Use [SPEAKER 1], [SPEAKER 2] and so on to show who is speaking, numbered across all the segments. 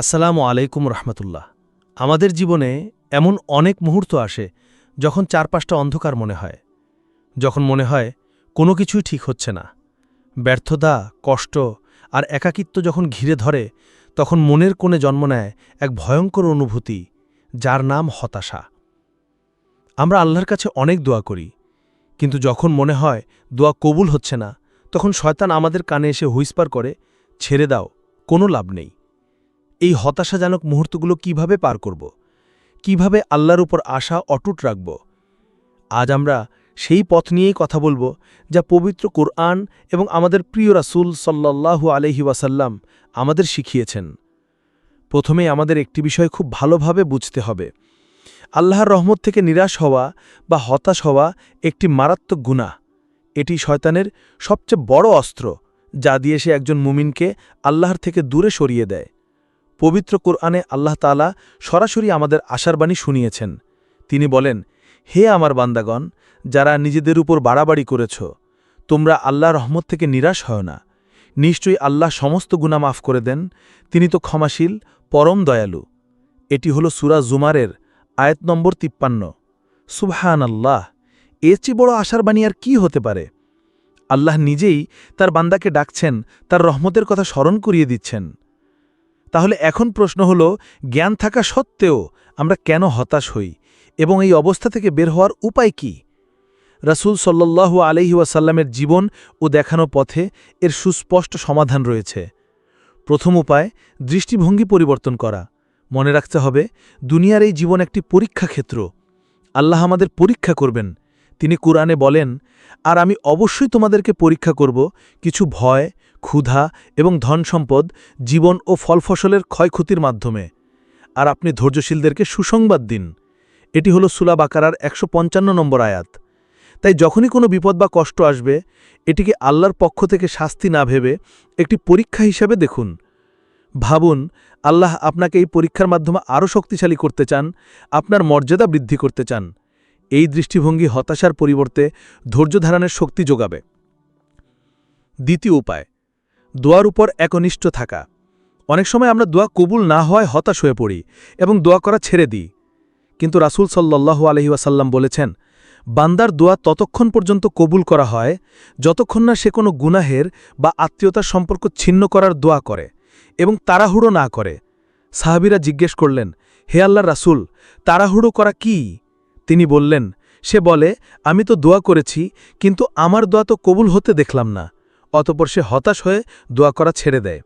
[SPEAKER 1] আসসালামু আলাইকুম রহমতুল্লাহ। আমাদের জীবনে এমন অনেক মুহূর্ত আসে যখন চারপাশটা অন্ধকার মনে হয়। যখন মনে হয় কোনো কিছুই ঠিক হচ্ছে না। ব্যর্থতা, কষ্ট আর একাকিত্ব যখন ঘিরে ধরে, তখন মনের কোণে জন্ম নেয় এক ভয়ঙ্কর অনুভূতি, যার নাম হতাশা। আমরা আল্লাহর কাছে অনেক দোয়া করি, কিন্তু যখন মনে হয় দোয়া কবুল হচ্ছে না, তখন শয়তান আমাদের কানে এসে হুইস্পার করে, ছেড়ে দাও, কোনো লাভ নেই। এই হতাশাজনক মুহূর্তগুলো কীভাবে পার করব? কীভাবে আল্লাহর উপর আশা অটুট রাখব? আজ আমরা সেই পথ নিয়েই কথা বলব, যা পবিত্র কোরআন এবং আমাদের প্রিয় রাসুল সাল্লাল্লাহু আলহি ওয়াসাল্লাম আমাদের শিখিয়েছেন। প্রথমেই আমাদের একটি বিষয় খুব ভালোভাবে বুঝতে হবে। আল্লাহর রহমত থেকে নিরাশ হওয়া বা হতাশ হওয়া একটি মারাত্মক গুণা এটি শয়তানের সবচেয়ে বড় অস্ত্র, যা দিয়ে সে একজন মুমিনকে আল্লাহর থেকে দূরে সরিয়ে দেয়। পবিত্র কোরআনে আল্লাহ তালা সরাসরি আমাদের আশার বাণী শুনিয়েছেন। তিনি বলেন, হে আমার বান্দাগণ, যারা নিজেদের উপর বাড়াবাড়ি করেছ, তোমরা আল্লাহ রহমত থেকে নিরাশ হয় না। নিশ্চয়ই আল্লাহ সমস্ত গুণা মাফ করে দেন। তিনি তো ক্ষমাশীল, পরম দয়ালু। এটি হল সুরা জুমারের আয়াত নম্বর তিপ্পান্ন। সুবহান আল্লাহ এর চেয়ে বড় আশার বাণী আর কী হতে পারে? আল্লাহ নিজেই তার বান্দাকে ডাকছেন, তার রহমতের কথা স্মরণ করিয়ে দিচ্ছেন। তাহলে এখন প্রশ্ন হল, জ্ঞান থাকা সত্ত্বেও আমরা কেন হতাশ হই? এবং এই অবস্থা থেকে বের হওয়ার উপায় কি? রাসূল সল্লাল্লাহু আলহি ওয়াসাল্লামের জীবন ও দেখানো পথে এর সুস্পষ্ট সমাধান রয়েছে। প্রথম উপায়, দৃষ্টিভঙ্গি পরিবর্তন করা। মনে রাখতে হবে, দুনিয়ার এই জীবন একটি পরীক্ষা ক্ষেত্র আল্লাহ আমাদের পরীক্ষা করবেন তিনি কুরআনে বলেন, আর আমি অবশ্যই তোমাদেরকে পরীক্ষা করব কিছু ভয়, ক্ষুধা এবং ধন সম্পদ জীবন ও ফলফসলের ক্ষয়ক্ষতির মাধ্যমে। আর আপনি ধৈর্যশীলদেরকে সুসংবাদ দিন। এটি হল সুলা বাকারার একশো পঞ্চান্ন নম্বর আয়াত। তাই যখনই কোনো বিপদ বা কষ্ট আসবে, এটিকে আল্লাহর পক্ষ থেকে শাস্তি না ভেবে একটি পরীক্ষা হিসাবে দেখুন। ভাবুন, আল্লাহ আপনাকে এই পরীক্ষার মাধ্যমে আরও শক্তিশালী করতে চান, আপনার মর্যাদা বৃদ্ধি করতে চান। এই দৃষ্টিভঙ্গি হতাশার পরিবর্তে ধৈর্য ধারণের শক্তি যোগাবে। দ্বিতীয় উপায়, দোয়ার উপর একনিষ্ঠ থাকা। অনেক সময় আমরা দোয়া কবুল না হওয়ায় হতাশ হয়ে পড়ি এবং দোয়া করা ছেড়ে দিই। কিন্তু রাসুল সাল্লাহু আলহিউসাল্লাম বলেছেন, বান্দার দোয়া ততক্ষণ পর্যন্ত কবুল করা হয় যতক্ষণ না সে কোনো গুনাহের বা আত্মীয়তার সম্পর্ক ছিন্ন করার দোয়া করে এবং তাড়াহুড়ো না করে। সাহাবিরা জিজ্ঞেস করলেন, হে আল্লাহ রাসুল, তাড়াহুড়ো করা কি? তিনি বললেন, সে বলে, আমি তো দোয়া করেছি, কিন্তু আমার দোয়া তো কবুল হতে দেখলাম না। অতপর সে হতাশ হয়ে দোয়া করা ছেড়ে দেয়।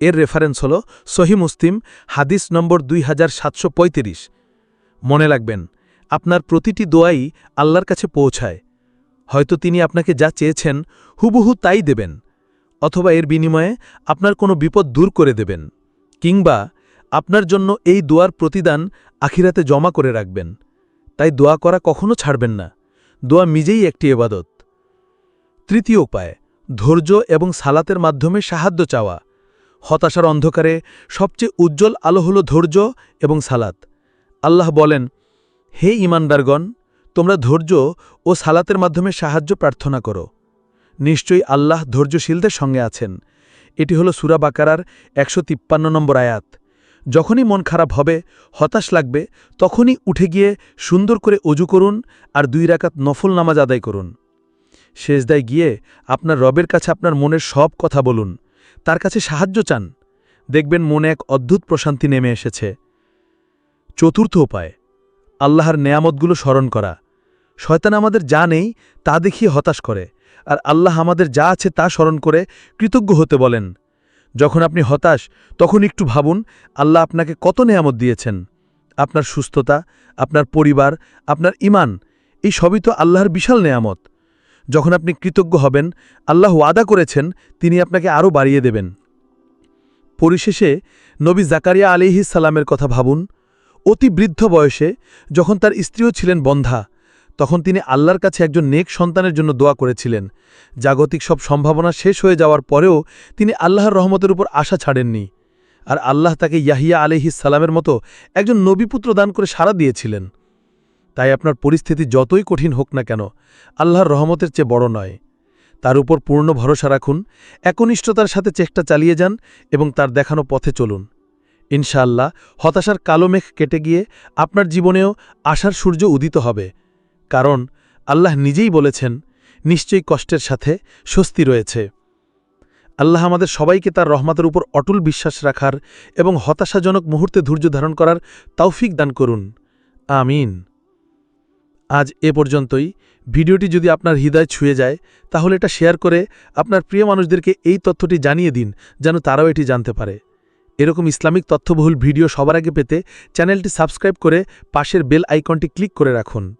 [SPEAKER 1] এর রেফারেন্স হল সহি মুসলিম, হাদিস নম্বর দুই হাজার সাতশো পঁয়ত্রিশ। মনে রাখবেন, আপনার প্রতিটি দোয়াই আল্লাহর কাছে পৌঁছায়। হয়তো তিনি আপনাকে যা চেয়েছেন, হুবহু তাই দেবেন, অথবা এর বিনিময়ে আপনার কোনো বিপদ দূর করে দেবেন, কিংবা আপনার জন্য এই দোয়ার প্রতিদান আখিরাতে জমা করে রাখবেন। তাই দোয়া করা কখনো ছাড়বেন না। দোয়া নিজেই একটি এবাদত। তৃতীয় উপায়, ধৈর্য এবং সালাতের মাধ্যমে সাহায্য চাওয়া। হতাশার অন্ধকারে সবচেয়ে উজ্জ্বল আলো হল ধৈর্য এবং সালাত। আল্লাহ বলেন, হে ইমানদারগণ তোমরা ধৈর্য ও সালাতের মাধ্যমে সাহায্য প্রার্থনা করো। নিশ্চয়ই আল্লাহ ধৈর্যশীলদের সঙ্গে আছেন। এটি হল সুরা বাকারার একশো তিপ্পান্ন নম্বর আয়াত। যখনই মন খারাপ হবে, হতাশ লাগবে, তখনই উঠে গিয়ে সুন্দর করে অজু করুন আর দুই রাকাত নফল নামাজ আদায় করুন। শেষদায় গিয়ে আপনার রবের কাছে আপনার মনের সব কথা বলুন। তার কাছে সাহায্য চান। দেখবেন মনে এক অদ্ভুত প্রশান্তি নেমে এসেছে। চতুর্থ উপায়, আল্লাহর নেয়ামতগুলো স্মরণ করা। শয়তান আমাদের যা নেই, তা দেখিয়ে হতাশ করে, আর আল্লাহ আমাদের যা আছে তা স্মরণ করে কৃতজ্ঞ হতে বলেন। যখন আপনি হতাশ, তখন একটু ভাবুন, আল্লাহ আপনাকে কত নেয়ামত দিয়েছেন। আপনার সুস্থতা, আপনার পরিবার, আপনার ইমান এই সবই তো আল্লাহর বিশাল নেয়ামত। যখন আপনি কৃতজ্ঞ হবেন, আল্লাহ ওয়াদা করেছেন, তিনি আপনাকে আরও বাড়িয়ে দেবেন। পরিশেষে নবী জাকারিয়া আলিহিস সালামের কথা ভাবুন। অতি বৃদ্ধ বয়সে যখন তার স্ত্রীও ছিলেন বন্ধা তখন তিনি আল্লাহর কাছে একজন নেক সন্তানের জন্য দোয়া করেছিলেন। জাগতিক সব সম্ভাবনা শেষ হয়ে যাওয়ার পরেও তিনি আল্লাহর রহমতের উপর আশা ছাড়েননি। আর আল্লাহ তাকে ইয়াহিয়া সালামের মতো একজন নবীপুত্র দান করে সাড়া দিয়েছিলেন। তাই আপনার পরিস্থিতি যতই কঠিন হোক না কেন, আল্লাহর রহমতের চেয়ে বড় নয়। তার উপর পূর্ণ ভরসা রাখুন, একনিষ্ঠতার সাথে চেষ্টা চালিয়ে যান এবং তার দেখানো পথে চলুন। ইনশাআল্লাহ হতাশার কালো মেঘ কেটে গিয়ে আপনার জীবনেও আশার সূর্য উদিত হবে। কারণ আল্লাহ নিজেই বলেছেন, নিশ্চয়ই কষ্টের সাথে স্বস্তি রয়েছে। আল্লাহ আমাদের সবাইকে তার রহমতের উপর অটল বিশ্বাস রাখার এবং হতাশাজনক মুহূর্তে ধৈর্য ধারণ করার তৌফিক দান করুন। আমিন। আজ এ পর্যন্তই। ভিডিওটি যদি আপনার হৃদয় ছুঁয়ে যায়, তাহলে এটা শেয়ার করে আপনার প্রিয় মানুষদেরকে এই তথ্যটি জানিয়ে দিন, যেন তারাও এটি জানতে পারে। এরকম ইসলামিক তথ্যবহুল ভিডিও সবার আগে পেতে চ্যানেলটি সাবস্ক্রাইব করে পাশের বেল আইকনটি ক্লিক করে রাখুন।